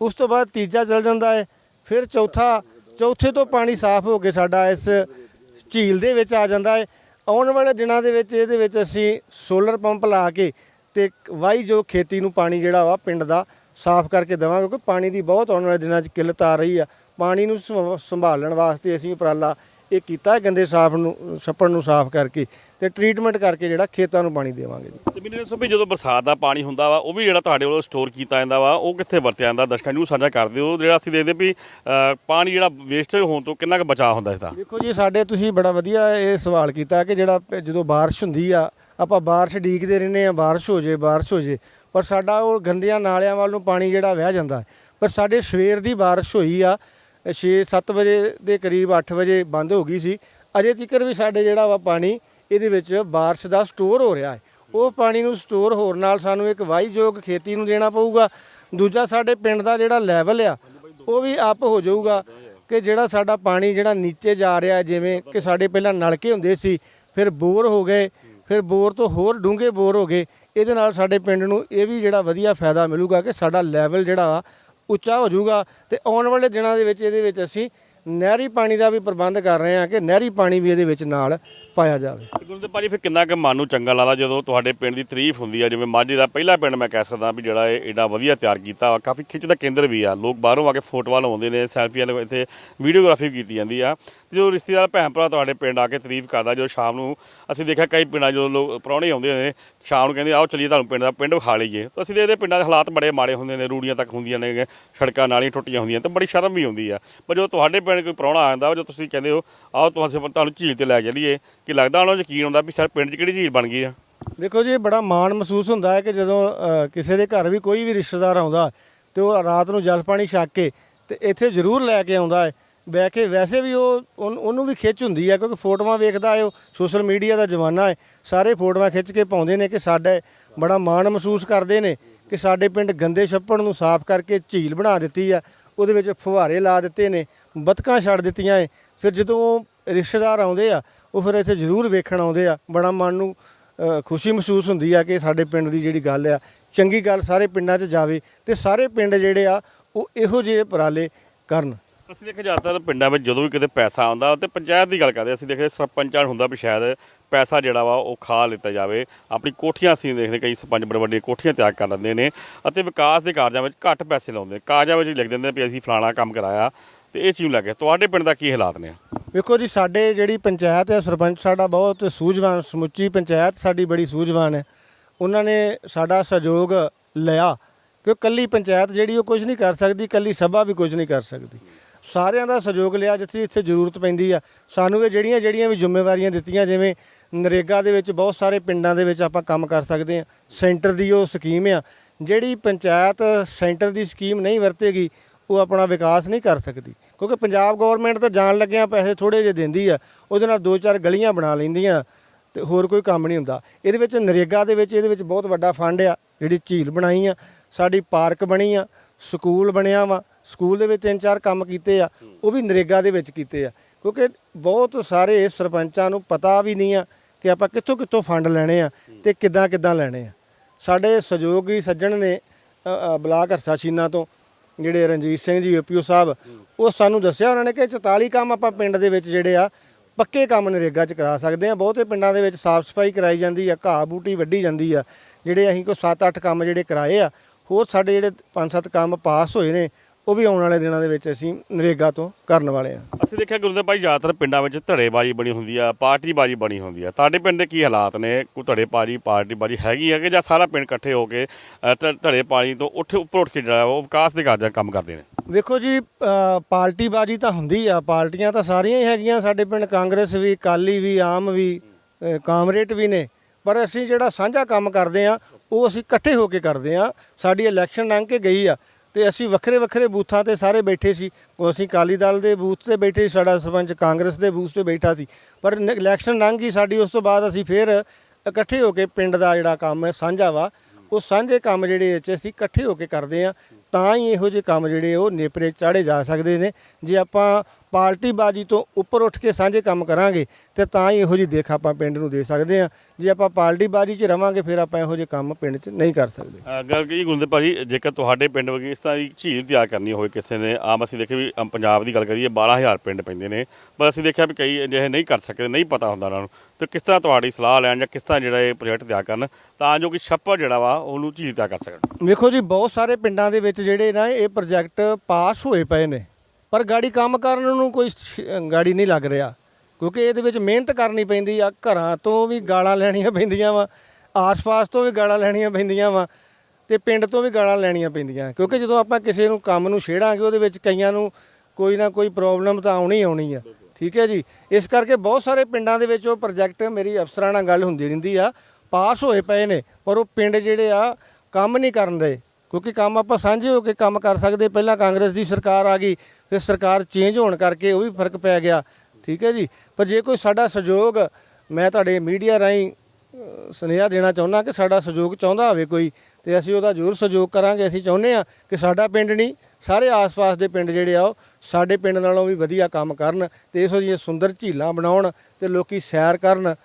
ਉਸ ਤੋਂ ਬਾਅਦ ਤੀਜਾ ਚਲ ਜਾਂਦਾ ਹੈ, ਫਿਰ ਚੌਥਾ, ਚੌਥੇ ਤੋਂ ਪਾਣੀ ਸਾਫ਼ ਹੋ ਕੇ ਸਾਡਾ ਇਸ ਝੀਲ ਦੇ ਵਿੱਚ ਆ ਜਾਂਦਾ ਹੈ। ਆਉਣ ਵਾਲੇ ਦਿਨਾਂ ਦੇ ਵਿੱਚ ਇਹਦੇ ਵਿੱਚ ਅਸੀਂ ਸੋਲਰ ਪੰਪ ਲਾ ਕੇ ਤੇ ਵਾਈ ਜੋ ਖੇਤੀ ਨੂੰ ਪਾਣੀ ਜਿਹੜਾ ਵਾ ਪਿੰਡ ਦਾ ਸਾਫ਼ ਕਰਕੇ ਦੇਵਾਂਗੇ, ਕਿਉਂਕਿ ਪਾਣੀ ਦੀ ਬਹੁਤ ਆਉਣ ਵਾਲੇ ਦਿਨਾਂ 'ਚ ਕਿੱਲਤ ਆ ਰਹੀ ਆ। ਪਾਣੀ ਨੂੰ ਸੰਭ- ਸੰਭਾਲਣ ਵਾਸਤੇ ਅਸੀਂ ਉਪਰਾਲਾ ਇਹ ਕੀਤਾ ਹੈ ਗੰਦੇ ਸਾਫ਼ ਨੂੰ ਛੱਪੜ ਨੂੰ ਸਾਫ਼ ਕਰਕੇ ਤੇ ਟ੍ਰੀਟਮੈਂਟ ਕਰਕੇ ਜਿਹੜਾ ਖੇਤਾਂ ਨੂੰ ਪਾਣੀ ਦੇਵਾਂਗੇ ਜੀ। ਤੇ ਮੈਨੂੰ ਦੱਸੋ ਵੀ ਜਦੋਂ ਬਰਸਾਤ ਦਾ ਪਾਣੀ ਹੁੰਦਾ ਵਾ ਉਹ ਵੀ ਜਿਹੜਾ ਤੁਹਾਡੇ ਵੱਲੋਂ ਸਟੋਰ ਕੀਤਾ ਜਾਂਦਾ ਵਾ ਉਹ ਕਿੱਥੇ ਵਰਤਿਆ ਜਾਂਦਾ? ਦਰਸ਼ਕਾਂ ਨੂੰ ਸਾਂਝਾ ਕਰ ਦਿਓ। ਜਿਹੜਾ ਅਸੀਂ ਦੇਖਦੇ ਵੀ ਪਾਣੀ ਜਿਹੜਾ ਵੇਸਟੇਜ ਹੋਣ ਤੋਂ ਕਿੰਨਾ ਕੁ ਬਚਾਅ ਹੁੰਦਾ ਇਸ ਦਾ? ਦੇਖੋ ਜੀ ਸਾਡੇ ਤੁਸੀਂ ਬੜਾ ਵਧੀਆ ਇਹ ਸਵਾਲ ਕੀਤਾ ਕਿ ਜਿਹੜਾ ਜਦੋਂ ਬਾਰਿਸ਼ ਹੁੰਦੀ ਆ ਆਪਾਂ ਬਾਰਿਸ਼ ਡੀਕਦੇ ਰਹਿੰਦੇ ਆ ਬਾਰਿਸ਼ ਹੋ ਜੇ ਬਾਰਿਸ਼ ਹੋ ਜੇ ਪਰ ਸਾਡਾ ਉਹ ਗੰਦਿਆਂ ਨਾਲਿਆਂ ਵੱਲ ਨੂੰ ਪਾਣੀ ਜਿਹੜਾ ਵਹਿ ਜਾਂਦਾ। ਹੈ। ਪਰ ਸਾਡੇ ਸਵੇਰ ਦੀ ਬਾਰਿਸ਼ ਹੋਈ ਆ 6-7 ਵਜੇ ਦੇ ਕਰੀਬ 8 ਵਜੇ ਬੰਦ ਹੋ ਗਈ ਸੀ। ਅਜੇ ਤੱਕ ਵੀ ਸਾਡੇ ਜਿਹੜਾ ਵਾ ਪਾਣੀ, ਇਹਦੇ ਵਿੱਚ ਬਾਰਿਸ਼ ਦਾ ਸਟੋਰ ਹੋ ਰਿਹਾ ਹੈ। ਉਹ ਪਾਣੀ ਨੂੰ ਸਟੋਰ ਹੋਰ ਨਾਲ ਸਾਨੂੰ ਇੱਕ ਵਾਹੀਯੋਗ ਖੇਤੀ ਨੂੰ ਦੇਣਾ ਪਊਗਾ। ਦੂਜਾ ਸਾਡੇ ਪਿੰਡ ਦਾ ਜਿਹੜਾ ਲੈਵਲ ਆ, ਉਹ ਵੀ ਅਪ ਹੋ ਜਾਊਗਾ ਕਿ ਜਿਹੜਾ ਸਾਡਾ ਪਾਣੀ ਜਿਹੜਾ ਨੀਚੇ ਜਾ ਰਿਹਾ ਜਿਵੇਂ ਕਿ ਸਾਡੇ ਪਹਿਲਾਂ ਨਲਕੇ ਹੁੰਦੇ ਸੀ, ਫਿਰ ਬੋਰ ਹੋ ਗਏ, ਫਿਰ ਬੋਰ ਤੋਂ ਹੋਰ ਡੂੰਘੇ ਬੋਰ ਹੋ ਗਏ। ਇਹਦੇ ਨਾਲ ਸਾਡੇ ਪਿੰਡ ਨੂੰ ਇਹ ਵੀ ਜਿਹੜਾ ਵਧੀਆ ਫਾਇਦਾ ਮਿਲੂਗਾ ਕਿ ਸਾਡਾ ਲੈਵਲ ਜਿਹੜਾ ਵਾ ਉੱਚਾ ਹੋ ਜਾਊਗਾ ਤੇ ਆਉਣ ਵਾਲੇ ਦਿਨਾਂ ਦੇ ਵਿੱਚ ਇਹਦੇ ਵਿੱਚ ਅਸੀਂ ਨਹਿਰੀ ਪਾਣੀ ਦਾ ਵੀ ਪ੍ਰਬੰਧ ਕਰ ਰਹੇ ਹਾਂ ਕਿ ਨਹਿਰੀ ਪਾਣੀ ਵੀ ਇਹਦੇ ਵਿੱਚ ਨਾਲ ਪਾਇਆ ਜਾਵੇ। ਤੇ ਗੁਰਦੇਵ ਭਾਜੀ ਫਿਰ ਕਿੰਨਾ ਕੁ ਮਨ ਨੂੰ ਚੰਗਾ ਲੱਗਦਾ ਜਦੋਂ ਤੁਹਾਡੇ ਪਿੰਡ ਦੀ ਤਾਰੀਫ ਹੁੰਦੀ ਆ ਜਿਵੇਂ ਮਾਝੇ ਦਾ ਪਹਿਲਾ ਪਿੰਡ ਮੈਂ ਕਹਿ ਸਕਦਾ ਵੀ ਜਿਹੜਾ ਇਹ ਏਡਾ ਵਧੀਆ ਤਿਆਰ ਕੀਤਾ ਵਾ ਕਾਫੀ ਖਿੱਚ ਦਾ ਕੇਂਦਰ ਵੀ ਆ। ਲੋਕ ਬਾਹਰੋਂ ਆ ਕੇ ਫੋਟੋਆਂ ਲਵਾਉਂਦੇ ਨੇ ਸੈਲਫੀਆਂ ਲਗਾ ਇੱਥੇ ਵੀਡੀਓਗ੍ਰਾਫੀ ਕੀਤੀ ਜਾਂਦੀ ਆ। ਤੇ ਜੋ ਰਿਸ਼ਤੇਦਾਰ ਭੈਣ ਭਰਾ ਤੁਹਾਡੇ ਪਿੰਡ ਆ ਕੇ ਤਾਰੀਫ ਕਰਦਾ ਜਦੋਂ ਸ਼ਾਮ ਨੂੰ ਅਸੀਂ ਦੇਖਿਆ ਕਈ ਪਿੰਡਾਂ ਜਦੋਂ ਲੋਕ ਪ੍ਰਾਹੁਣੇ ਆਉਂਦੇ ਨੇ ਸ਼ਾਮ ਨੂੰ ਕਹਿੰਦੇ ਆਓ ਚਲੀਏ ਤੁਹਾਨੂੰ ਪਿੰਡ ਦਾ ਪਿੰਡ ਵਿਖਾ ਲਈਏ। ਤਾਂ ਅਸੀਂ ਦੇਖਦੇ ਪਿੰਡਾਂ ਦੇ ਹਾਲਾਤ ਬੜੇ ਮਾੜੇ ਹੁੰਦੇ ਨੇ ਰੂੜੀਆਂ ਤੱਕ ਹੁੰਦੀਆਂ ਨੇ ਸੜਕਾਂ ਨਾਲੀਆਂ ਟੁੱਟੀਆਂ ਹੁੰਦੀਆਂ ਤਾਂ ਬੜੀ ਸ਼ਰਮ ਵੀ ਆਉਂਦੀ ਆ। ਪਰ ਜਦੋਂ ਤੁਹਾਡੇ ਪਿੰਡ ਕੋਈ ਪ੍ਰਾਹੁਣਾ ਆ ਜਾਂਦਾ ਵਾ, ਜਦੋਂ ਤੁਸੀਂ ਕਹਿੰਦੇ ਹੋ ਆਓ ਤੁਸੀਂ ਤੁਹਾਨੂੰ ਝੀਲ ਤੇ ਲੈ ਚਲੀਏ। ਕਿ ਲੱਗਦਾ ਉਹਨਾਂ ਨੂੰ ਯਕੀਨ ਹੁੰਦਾ ਵੀ ਸਾਡੇ ਪਿੰਡ 'ਚ ਕਿਹੜੀ ਝੀਲ ਬਣ ਗਈ ਆ? ਦੇਖੋ ਜੀ ਬੜਾ ਮਾਣ ਮਹਿਸੂਸ ਹੁੰਦਾ ਹੈ ਕਿ ਜਦੋਂ ਅ, ਕਿਸੇ ਦੇ ਘਰ ਵੀ ਕੋਈ ਵੀ ਰਿਸ਼ਤੇਦਾਰ ਆਉਂਦਾ ਤੇ ਉਹ ਰਾਤ ਨੂੰ ਜਲ ਪਾਣੀ ਛੱਕ ਕੇ ਤੇ ਇੱਥੇ ਜ਼ਰੂਰ ਲੈ ਕੇ ਆਉਂਦਾ ਹੈ। ਬਹਿ ਕੇ ਵੈਸੇ ਵੀ ਉਹ ਉਹਨ- ਉਹਨੂੰ ਵੀ ਖਿੱਚ ਹੁੰਦੀ ਹੈ ਕਿਉਂਕਿ ਫੋਟੋਆਂ ਵੇਖਦਾ ਹੈ ਉਹ ਸੋਸ਼ਲ ਮੀਡੀਆ ਦਾ ਜ਼ਮਾਨਾ ਹੈ। ਸਾਰੇ ਫੋਟੋਆਂ ਖਿੱਚ ਕੇ ਪਾਉਂਦੇ ਨੇ ਕਿ ਸਾਡੇ ਬੜਾ ਮਾਣ ਮਹਿਸੂਸ ਕਰਦੇ ਨੇ ਕਿ ਸਾਡੇ ਪਿੰਡ ਗੰਦੇ ਛੱਪੜ ਨੂੰ ਸਾਫ਼ ਕਰਕੇ ਝੀਲ ਬਣਾ ਦਿੱਤੀ ਆ। ਉਹਦੇ ਵਿੱਚ ਫੁਹਾਰੇ ਲਾ ਦਿੱਤੇ ਨੇ ਬਤਕਾਂ ਛੱਡ ਦਿੱਤੀਆਂ ਏ ਫਿਰ ਜਦੋਂ ਉਹ ਰਿਸ਼ਤੇਦਾਰ ਆਉਂਦੇ ਆ ਉਹ ਫਿਰ ਇੱਥੇ ਜ਼ਰੂਰ ਵੇਖਣ ਆਉਂਦੇ ਆ। ਬੜਾ ਮਨ ਨੂੰ ਖੁਸ਼ੀ ਮਹਿਸੂਸ ਹੁੰਦੀ ਆ ਕਿ ਸਾਡੇ ਪਿੰਡ ਦੀ ਜਿਹੜੀ ਗੱਲ ਆ, ਚੰਗੀ ਗੱਲ ਸਾਰੇ ਪਿੰਡਾਂ 'ਚ ਜਾਵੇ ਤੇ ਸਾਰੇ ਪਿੰਡ ਜਿਹੜੇ ਆ, ਉਹ ਇਹੋ ਜਿਹੇ ਉਪਰਾਲੇ ਕਰਨ। ਅਸੀਂ ਦੇਖਿਆ ਜ਼ਿਆਦਾਤਰ ਪਿੰਡਾਂ ਵਿੱਚ ਜਦੋਂ ਵੀ ਕਿਤੇ ਪੈਸਾ ਆਉਂਦਾ, ਤੇ ਪੰਚਾਇਤ ਦੀ ਗੱਲ ਕਰਦੇ ਅਸੀਂ ਦੇਖਦੇ ਸਰਪੰਚਾਂ ਨੂੰ ਹੁੰਦਾ ਵੀ ਸ਼ਾਇਦ ਪੈਸਾ ਜਿਹੜਾ ਵਾ, ਉਹ ਖਾ ਲਿੱਤਾ ਜਾਵੇ। ਆਪਣੀ ਕੋਠੀਆਂ ਅਸੀਂ ਦੇਖਦੇ, ਕਈ ਸਰਪੰਚ ਬੜੇ ਵੱਡੀਆਂ ਕੋਠੀਆਂ ਤਿਆਰ ਕਰ ਲੈਂਦੇ ਨੇ ਅਤੇ ਵਿਕਾਸ ਦੇ ਕਾਰਜਾਂ ਵਿੱਚ ਘੱਟ ਪੈਸੇ ਲਾਉਂਦੇ ਕਾਰਜਾਂ ਵਿੱਚ ਲਿਖ ਦਿੰਦੇ ਵੀ ਅਸੀਂ ਫਲਾਣਾ ਕੰਮ ਕਰਾਇਆ ਤੇ ਇਹ ਚੀਜ਼ ਨੂੰ ਲੈ ਕੇ। ਤੁਹਾਡੇ ਪਿੰਡ ਦਾ ਕੀ ਹਾਲਾਤ ਨੇ? ਵੇਖੋ ਜੀ, ਸਾਡੇ ਜਿਹੜੀ ਪੰਚਾਇਤ ਹੈ, ਸਰਪੰਚ ਸਾਡਾ ਬਹੁਤ ਸੂਝਵਾਨ, ਸਮੁੱਚੀ ਪੰਚਾਇਤ ਸਾਡੀ ਬੜੀ ਸੂਝਵਾਨ ਹੈ। ਉਹਨਾਂ ਨੇ ਸਾਡਾ ਸਹਿਯੋਗ ਲਿਆ ਕਿ ਕੱਲੀ ਪੰਚਾਇਤ ਜਿਹੜੀ ਉਹ ਕੁਝ ਨਹੀਂ ਕਰ ਸਕਦੀ, ਕੱਲੀ ਸਭਾ ਵੀ ਕੁਝ ਨਹੀਂ ਕਰ ਸਕਦੀ। ਸਾਰਿਆਂ ਦਾ ਸਹਿਯੋਗ ਲਿਆ, ਜਿੱਥੇ ਇੱਥੇ ਜ਼ਰੂਰਤ ਪੈਂਦੀ ਆ। ਸਾਨੂੰ ਇਹ ਜਿਹੜੀਆਂ ਜਿਹੜੀਆਂ ਵੀ ਜ਼ਿੰਮੇਵਾਰੀਆਂ ਦਿੱਤੀਆਂ, ਜਿਵੇਂ ਨਰੇਗਾ ਦੇ ਵਿੱਚ ਬਹੁਤ ਸਾਰੇ ਪਿੰਡਾਂ ਦੇ ਵਿੱਚ ਆਪਾਂ ਕੰਮ ਕਰ ਸਕਦੇ ਆ ਸੈਂਟਰ ਦੀ ਉਹ ਸਕੀਮ ਆ। ਜਿਹੜੀ ਪੰਚਾਇਤ ਸੈਂਟਰ ਦੀ ਸਕੀਮ ਨਹੀਂ ਵਰਤੇਗੀ, ਉਹ ਆਪਣਾ ਵਿਕਾਸ ਨਹੀਂ ਕਰ ਸਕਦੀ। ਕਿਉਂਕਿ ਪੰਜਾਬ ਗਵਰਨਮੈਂਟ ਤਾਂ ਜਾਣ ਲੱਗਿਆਂ ਪੈਸੇ ਥੋੜੇ ਜਿਹੇ ਦਿੰਦੀ ਆ, ਉਹਦੇ ਨਾਲ ਦੋ ਚਾਰ ਗਲੀਆਂ ਬਣਾ ਲੈਂਦੀਆਂ ਤੇ ਹੋਰ ਕੋਈ ਕੰਮ ਨਹੀਂ ਹੁੰਦਾ। ਇਹਦੇ ਵਿੱਚ ਨਰੇਗਾ ਦੇ ਵਿੱਚ, ਇਹਦੇ ਵਿੱਚ ਬਹੁਤ ਵੱਡਾ ਫੰਡ ਆ, ਜਿਹੜੀ ਝੀਲ ਬਣਾਈ ਆ, ਸਾਡੀ ਪਾਰਕ ਬਣੀ ਆ, ਸਕੂਲ ਬਣਿਆ ਵਾ, ਸਕੂਲ ਦੇ ਵਿੱਚ ਤਿੰਨ ਚਾਰ ਕੰਮ ਕੀਤੇ ਆ, ਉਹ ਵੀ ਨਰੇਗਾ ਦੇ ਵਿੱਚ ਕੀਤੇ ਆ। ਕਿਉਂਕਿ ਬਹੁਤ ਸਾਰੇ ਸਰਪੰਚਾਂ ਨੂੰ ਪਤਾ ਵੀ ਨਹੀਂ ਆ ਕਿ ਆਪਾਂ ਕਿੱਥੋਂ ਕਿੱਥੋਂ ਫੰਡ ਲੈਣੇ ਆ ਤੇ ਕਿੱਦਾਂ ਕਿੱਦਾਂ ਲੈਣੇ ਆ। ਸਾਡੇ ਸਹਿਯੋਗੀ ਸੱਜਣ ਨੇ ਬਲਾਕ ਹਰਸਾ ਛੀਨਾ ਤੋਂ ਜਿਹੜੇ ਰਣਜੀਤ ਸਿੰਘ ਜੀ ਓਪੀਓ ਸਾਹਿਬ, ਉਹ ਸਾਨੂੰ ਦੱਸਿਆ ਉਹਨਾਂ ਨੇ ਕਿ 44 ਕੰਮ ਆਪਾਂ ਪਿੰਡ ਦੇ ਵਿੱਚ ਜਿਹੜੇ ਆ, ਪੱਕੇ ਕੰਮ ਨਰੇਗਾ 'ਚ ਕਰਾ ਸਕਦੇ ਆ। ਬਹੁਤੇ ਪਿੰਡਾਂ ਦੇ ਵਿੱਚ ਸਾਫ਼ ਸਫ਼ਾਈ ਕਰਾਈ ਜਾਂਦੀ ਆ, ਘਾਹ ਬੂਟੀ ਵੱਢੀ ਜਾਂਦੀ ਆ। ਜਿਹੜੇ ਅਸੀਂ ਕੋਈ 7-8 ਕੰਮ ਜਿਹੜੇ ਕਰਾਏ ਆ, ਹੋਰ ਸਾਡੇ ਜਿਹੜੇ 5-7 ਕੰਮ ਪਾਸ ਹੋਏ ਨੇ ਉਹ ਵੀ ਆਉਣ ਵਾਲੇ ਦਿਨਾਂ ਦੇ ਵਿੱਚ ਅਸੀਂ ਨਰੇਗਾ ਤੋਂ ਕਰਨ ਵਾਲੇ ਆ ਅਸੀਂ ਦੇਖਿਆ ਗੁਰਦੇਵ ਭਾਈ ਜ਼ਿਆਦਾਤਰ ਪਿੰਡਾਂ ਵਿੱਚ ਧੜੇਬਾਜ਼ੀ ਬਣੀ ਹੁੰਦੀ ਆ ਪਾਰਟੀਬਾਜ਼ੀ ਬਣੀ ਹੁੰਦੀ ਆ। ਤੁਹਾਡੇ ਪਿੰਡ ਦੇ ਕੀ ਹਾਲਾਤ ਨੇ? ਕੋਈ ਧੜੇਬਾਜ਼ੀ ਪਾਰਟੀਬਾਜ਼ੀ ਹੈਗੀ ਹੈ ਕਿ ਜਾਂ ਸਾਰਾ ਪਿੰਡ ਇਕੱਠੇ ਹੋ ਕੇ ਅ, ਧ- ਧੜੇਬਾਜ਼ੀ ਤੋਂ ਉੱਠ ਉੱਪਰ ਉੱਠ ਕੇ ਜਿਹੜਾ ਉਹ ਵਿਕਾਸ ਦੇ ਕਾਰਜਾਂ ਕੰਮ ਕਰਦੇ ਨੇ? ਵੇਖੋ ਜੀ ਪਾਰਟੀਬਾਜ਼ੀ ਤਾਂ ਹੁੰਦੀ ਆ ਪਾਰਟੀਆਂ ਤਾਂ ਸਾਰੀਆਂ ਹੀ ਹੈਗੀਆਂ। ਸਾਡੇ ਪਿੰਡ ਕਾਂਗਰਸ ਵੀ ਕਾਲੀ ਵੀ ਆਮ ਵੀ ਅ, ਕਾਮਰੇਡ ਵੀ ਨੇ। ਪਰ ਅਸੀਂ ਜਿਹੜਾ ਸਾਂਝਾ ਕੰਮ ਕਰਦੇ ਆ ਉਹ ਅਸੀਂ ਇਕੱਠੇ ਹੋ ਕੇ ਕਰਦੇ ਆ ਸਾਡੀ ਇਲੈਕਸ਼ਨ ਲੰਘ ਕੇ ਗਈ ਆ। ਤੇ ਅਸੀਂ ਵੱਖਰੇ ਵੱਖਰੇ ਬੂਥਾਂ ਤੇ ਸਾਰੇ ਬੈਠੇ ਸੀ। ਉਹ ਅਸੀਂ ਕਾਲੀ ਦਲ ਦੇ ਬੂਥ ਤੇ ਬੈਠੇ ਸੀ, ਸਾਡਾ ਸਰਪੰਚ ਕਾਂਗਰਸ ਦੇ ਬੂਥ ਤੇ ਬੈਠਾ ਸੀ। ਪਰ ਇਲੈਕਸ਼ਨ ਲੰਘ ਗਈ ਸਾਡੀ, ਉਸ ਤੋਂ ਬਾਅਦ ਅਸੀਂ ਫਿਰ ਇਕੱਠੇ ਹੋ ਕੇ ਪਿੰਡ ਦਾ ਜਿਹੜਾ ਕੰਮ ਹੈ, ਸਾਂਝਾ ਵਾ, ਉਹ ਸਾਂਝੇ ਕੰਮ ਜਿਹੜੇ ਵਿੱਚ ਅਸੀਂ ਇਕੱਠੇ ਹੋ ਕੇ ਕਰਦੇ ਆ ਤਾਂ ਹੀ ਇਹੋ ਜਿਹੇ ਕੰਮ ਜਿਹੜੇ ਉਹ ਨੇਪਰੇ ਚਾੜੇ ਜਾ ਸਕਦੇ ਨੇ। ਜੇ ਆਪਾਂ ਪਾਰਟੀਬਾਜ਼ੀ ਤੋਂ ਉੱਪਰ ਉੱਠ ਕੇ ਸਾਂਝੇ ਕੰਮ ਕਰਾਂਗੇ ਤੇ ਤਾਂ ਹੀ ਇਹੋ ਜਿਹੀ ਦੇਖ ਆਪਾਂ ਪਿੰਡ ਨੂੰ ਦੇ ਸਕਦੇ ਆ ਜੇ ਆਪਾਂ ਪਾਰਟੀਬਾਜ਼ੀ 'ਚ ਰਵਾਂਗੇ ਫਿਰ ਆਪਾਂ ਇਹੋ ਜਿਹੇ ਕੰਮ ਪਿੰਡ 'ਚ ਨਹੀਂ ਕਰ ਸਕਦੇ। ਗੱਲ ਕੀ ਗੁਰਦੇਵ ਭਾਜੀ ਜੇਕਰ ਤੁਹਾਡੇ ਪਿੰਡ ਵਗੀ ਇਸ ਤਰ੍ਹਾਂ ਦੀ ਝੀਲ ਤਿਆਰ ਕਰਨੀ ਹੋਵੇ ਕਿਸੇ ਨੇ ਆਮ ਅਸੀਂ ਦੇਖਿਆ ਵੀ ਪੰਜਾਬ ਦੀ ਗੱਲ ਕਰੀਏ 12000 ਪਿੰਡ ਪੈਂਦੇ ਨੇ। ਪਰ ਅਸੀਂ ਦੇਖਿਆ ਵੀ ਕਈ ਅਜਿਹੇ ਨਹੀਂ ਕਰ ਸਕਦੇ ਨਹੀਂ ਪਤਾ ਹੁੰਦਾ ਉਹਨਾਂ ਨੂੰ। ਤੇ ਕਿਸ ਤਰ੍ਹਾਂ ਤੁਹਾਡੀ ਸਲਾਹ ਲੈਣ ਜਾਂ ਕਿਸ ਤਰ੍ਹਾਂ ਜਿਹੜਾ ਇਹ ਪ੍ਰੋਜੈਕਟ ਤਿਆਰ ਕਰਨ ਤਾਂ ਜੋ ਕਿ ਛੱਪੜ ਜਿਹੜਾ ਵਾ ਉਹਨੂੰ ਝੀਲ ਤਿਆਰ ਕਰ ਸਕਣ। ਵੇਖੋ ਜੀ ਬਹੁਤ ਸਾਰੇ ਪਿੰਡਾਂ ਦੇ ਵਿੱਚ ਜਿਹੜੇ ਨਾ ਇਹ ਪ੍ਰੋਜੈਕਟ ਪਾਸ ਹੋਏ ਪਏ ਨੇ। ਪਰ ਗਾੜੀ ਕੰਮ ਕਰਨ ਨੂੰ ਕੋਈ ਸ਼- ਗਾੜੀ ਨਹੀਂ ਲੱਗ ਰਿਹਾ। ਕਿਉਂਕਿ ਇਹਦੇ ਵਿੱਚ ਮਿਹਨਤ ਕਰਨੀ ਪੈਂਦੀ ਆ, ਘਰਾਂ ਤੋਂ ਵੀ ਗਾਲਾਂ ਲੈਣੀਆਂ ਪੈਂਦੀਆਂ ਵਾ, ਆਸ-ਪਾਸ ਤੋਂ ਵੀ ਗਾਲਾਂ ਲੈਣੀਆਂ ਪੈਂਦੀਆਂ ਵਾ ਤੇ ਪਿੰਡ ਤੋਂ ਵੀ ਗਾਲਾਂ ਲੈਣੀਆਂ ਪੈਂਦੀਆਂ। ਕਿਉਂਕਿ ਜਦੋਂ ਆਪਾਂ ਕਿਸੇ ਨੂੰ ਕੰਮ ਨੂੰ ਛੇੜਾਂਗੇ, ਉਹਦੇ ਵਿੱਚ ਕਈਆਂ ਨੂੰ ਕੋਈ ਨਾ ਕੋਈ ਪ੍ਰੋਬਲਮ ਤਾਂ ਆਉਣੀ ਆਉਣੀ ਆ। ਠੀਕ ਹੈ ਜੀ? ਇਸ ਕਰਕੇ ਬਹੁਤ ਸਾਰੇ ਪਿੰਡਾਂ ਦੇ ਵਿੱਚ ਉਹ ਪ੍ਰੋਜੈਕਟ, ਮੇਰੀ ਅਫਸਰਾਂ ਨਾਲ ਗੱਲ ਹੁੰਦੀ ਰਹਿੰਦੀ ਆ, ਪਾਸ ਹੋਏ ਪਏ ਨੇ, ਪਰ ਉਹ ਪਿੰਡ ਜਿਹੜੇ ਆ, ਕੰਮ ਨਹੀਂ ਕਰਨ ਦੇ। ਕਿਉਂਕਿ ਕੰਮ ਆਪਾਂ ਸਾਂਝੇ ਹੋ ਕੇ ਕੰਮ ਕਰ ਸਕਦੇ, ਪਹਿਲਾਂ ਕਾਂਗਰਸ ਦੀ ਸਰਕਾਰ ਆ ਗਈ, ਫਿਰ ਸਰਕਾਰ ਚੇਂਜ ਹੋਣ ਕਰਕੇ ਉਹ ਵੀ ਫ਼ਰਕ ਪੈ ਗਿਆ, ਠੀਕ ਹੈ ਜੀ? ਪਰ ਜੇ ਕੋਈ ਸਾਡਾ ਸਹਿਯੋਗ, ਮੈਂ ਤੁਹਾਡੇ ਮੀਡੀਆ ਰਾਹੀਂ ਸੁਨੇਹਾ ਦੇਣਾ ਚਾਹੁੰਦਾ ਕਿ ਸਾਡਾ ਸਹਿਯੋਗ ਚਾਹੁੰਦਾ ਹੋਵੇ ਕੋਈ, ਤੇ ਅਸੀਂ ਉਹਦਾ ਜ਼ਰੂਰ ਸਹਿਯੋਗ ਕਰਾਂਗੇ। ਅਸੀਂ ਚਾਹੁੰਦੇ ਆ ਕਿ ਸਾਡਾ ਪਿੰਡ ਨਹੀਂ, ਸਾਰੇ ਆਸ-ਪਾਸ ਦੇ ਪਿੰਡ ਜਿਹੜੇ ਆ ਉਹ ਸਾਡੇ ਪਿੰਡ ਨਾਲੋਂ ਵੀ ਵਧੀਆ ਕੰਮ ਕਰਨ ਤੇ ਇਹੋ ਜਿਹੀਆਂ ਸੁੰਦਰ ਝੀਲਾਂ ਬਣਾਉਣ ਤੇ ਲੋਕੀ ਸੈਰ ਕਰਨ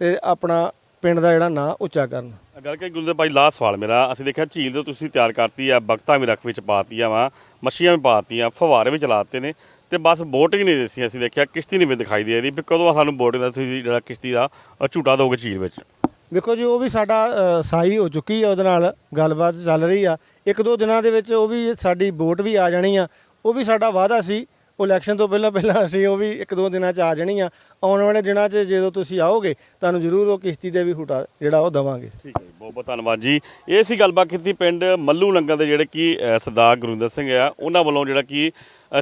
ਤੇ ਆਪਣਾ ਪਿੰਡ ਦਾ ਜਿਹੜਾ ਨਾਂ ਉੱਚਾ ਕਰਨ। ਗੱਲ ਕਿ ਗੁਲਦੇ ਭਾਈ ਲਾਸਟ ਸਵਾਲ ਮੇਰਾ। ਅਸੀਂ ਦੇਖਿਆ ਝੀਲ ਤੇ ਤੁਸੀਂ ਤਿਆਰ ਕਰਤੀ ਆ ਬਖਤਾਂ ਵੀ ਰੱਖ ਵਿੱਚ ਪਾਤੀਆਂ ਵਾ ਮੱਛੀਆਂ ਵੀ ਪਾਤੀਆਂ ਫਵਾਰੇ ਵੀ ਚਲਾਤੇ ਨੇ ਤੇ ਬਸ ਬੋਟਿੰਗ ਨਹੀਂ ਦਿੱਸੀ ਅਸੀਂ ਦੇਖਿਆ ਕਿਸ਼ਤੀ ਨਹੀਂ ਵੀ ਦਿਖਾਈ ਦੇ ਰਹੀ। ਵੀ ਕਦੋਂ ਸਾਨੂੰ ਬੋਟਿੰਗ ਦਾ ਤੁਸੀਂ ਜਿਹੜਾ ਕਿਸ਼ਤੀ ਦਾ ਝੂਟਾ ਦੋਗੇ ਝੀਲ ਵਿੱਚ? ਵੇਖੋ ਜੀ ਉਹ ਵੀ ਸਾਡਾ ਸਾਈ ਹੋ ਚੁੱਕੀ ਆ ਉਹਦੇ ਨਾਲ ਗੱਲਬਾਤ ਚੱਲ ਰਹੀ ਆ। ਇੱਕ ਦੋ ਦਿਨਾਂ ਦੇ ਵਿੱਚ ਉਹ ਵੀ ਸਾਡੀ ਵੋਟ ਵੀ ਆ ਜਾਣੀ ਆ। ਉਹ ਵੀ ਸਾਡਾ ਵਾਅਦਾ ਸੀ ਉਹ ਇਲੈਕਸ਼ਨ ਤੋਂ ਪਹਿਲਾਂ ਪਹਿਲਾਂ ਅਸੀਂ ਉਹ ਵੀ ਇੱਕ ਦੋ ਦਿਨਾਂ 'ਚ ਆ ਜਾਣੀ ਆ। ਆਉਣ ਵਾਲੇ ਦਿਨਾਂ 'ਚ ਜਦੋਂ ਤੁਸੀਂ ਆਓਗੇ, ਤੁਹਾਨੂੰ ਜ਼ਰੂਰ ਉਹ ਕਿਸ਼ਤੀ 'ਤੇ ਵੀ ਹੁਟਾ ਜਿਹੜਾ ਉਹ ਦਵਾਂਗੇ। ਠੀਕ ਹੈ ਬਹੁਤ ਬਹੁਤ ਧੰਨਵਾਦ ਜੀ। ਇਹ ਸੀ ਗੱਲਬਾਤ ਕੀਤੀ ਪਿੰਡ ਮੱਲੂ ਨੰਗਲ ਦੇ ਜਿਹੜੇ ਕਿ ਸਰਦਾਰ ਗੁਰਿੰਦਰ ਸਿੰਘ ਆ, ਉਹਨਾਂ ਵੱਲੋਂ ਜਿਹੜਾ ਕਿ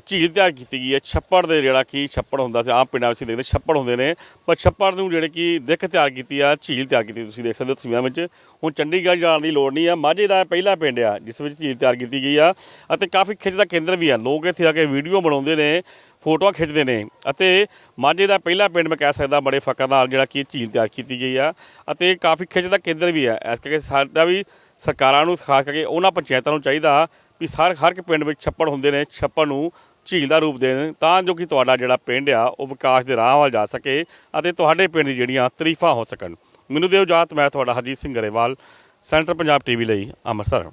ਝੀਲ ਤਿਆਰ ਕੀਤੀ ਗਈ ਹੈ। ਛੱਪੜ ਦੇ ਜਿਹੜਾ ਕਿ ਛੱਪੜ ਹੁੰਦਾ ਸੀ, ਆਮ ਪਿੰਡਾਂ ਵਿੱਚ ਅਸੀਂ ਦੇਖਦੇ ਛੱਪੜ ਹੁੰਦੇ ਨੇ। ਪਰ ਛੱਪੜ ਨੂੰ ਜਿਹੜੇ ਕਿ ਦਿੱਖ ਤਿਆਰ ਕੀਤੀ ਆ, ਝੀਲ ਤਿਆਰ ਕੀਤੀ ਤੁਸੀਂ ਦੇਖ ਸਕਦੇ ਹੋ ਤਸਵੀਰਾਂ ਵਿੱਚ। ਹੁਣ ਚੰਡੀਗੜ੍ਹ ਜਾਣ ਦੀ ਲੋੜ ਨਹੀਂ ਆ। ਮਾਝੇ ਦਾ ਪਹਿਲਾ ਪਿੰਡ ਆ, ਜਿਸ ਵਿੱਚ ਝੀਲ ਤਿਆਰ ਕੀਤੀ ਗਈ ਆ। ਅਤੇ ਕਾਫੀ ਖਿੱਚ ਦਾ ਕੇਂਦਰ ਵੀ ਆ। ਲੋਕ ਇੱਥੇ ਆ ਕੇ ਵੀਡੀਓ ਬਣਾਉਂਦੇ ਨੇ, ਫੋਟੋਆਂ ਖਿੱਚਦੇ ਨੇ। ਅਤੇ ਮਾਝੇ ਦਾ ਪਹਿਲਾ ਪਿੰਡ ਮੈਂ ਕਹਿ ਸਕਦਾ ਬੜੇ ਫਕਰ ਨਾਲ ਜਿਹੜਾ ਕਿ ਝੀਲ ਤਿਆਰ ਕੀਤੀ ਗਈ ਆ। ਅਤੇ ਕਾਫੀ ਖਿੱਚ ਦਾ ਕੇਂਦਰ ਵੀ ਆ। ਇਸ ਕਰਕੇ ਸਾਡਾ ਵੀ ਸਰਕਾਰਾਂ ਨੂੰ, ਖਾਸ ਕਰਕੇ ਉਹਨਾਂ ਪੰਚਾਇਤਾਂ ਨੂੰ ਚਾਹੀਦਾ ਵੀ ਹਰ ਹਰ ਇੱਕ ਪਿੰਡ ਵਿੱਚ ਛੱਪੜ ਹੁੰਦੇ ਨੇ, ਛੱਪੜ ਨੂੰ ਝੀਲ ਦਾ ਰੂਪ ਦੇਣ, ਤਾਂ ਜੋ ਕਿ ਤੁਹਾਡਾ ਜਿਹੜਾ ਪਿੰਡ ਆ, ਉਹ ਵਿਕਾਸ ਦੇ ਰਾਹ ਵੱਲ ਜਾ ਸਕੇ ਅਤੇ ਤੁਹਾਡੇ ਪਿੰਡ ਦੀ ਜਿਹੜੀਆਂ ਤਾਰੀਫਾਂ ਹੋ ਸਕਣ। ਮੈਨੂੰ ਦਿਓ ਜਾਤ ਮੈਂ ਤੁਹਾਡਾ ਹਰਜੀਤ ਸਿੰਘ ਗਰੇਵਾਲ, ਸੈਂਟਰ ਪੰਜਾਬ ਟੀਵੀ ਲਈ ਅੰਮ੍ਰਿਤਸਰ।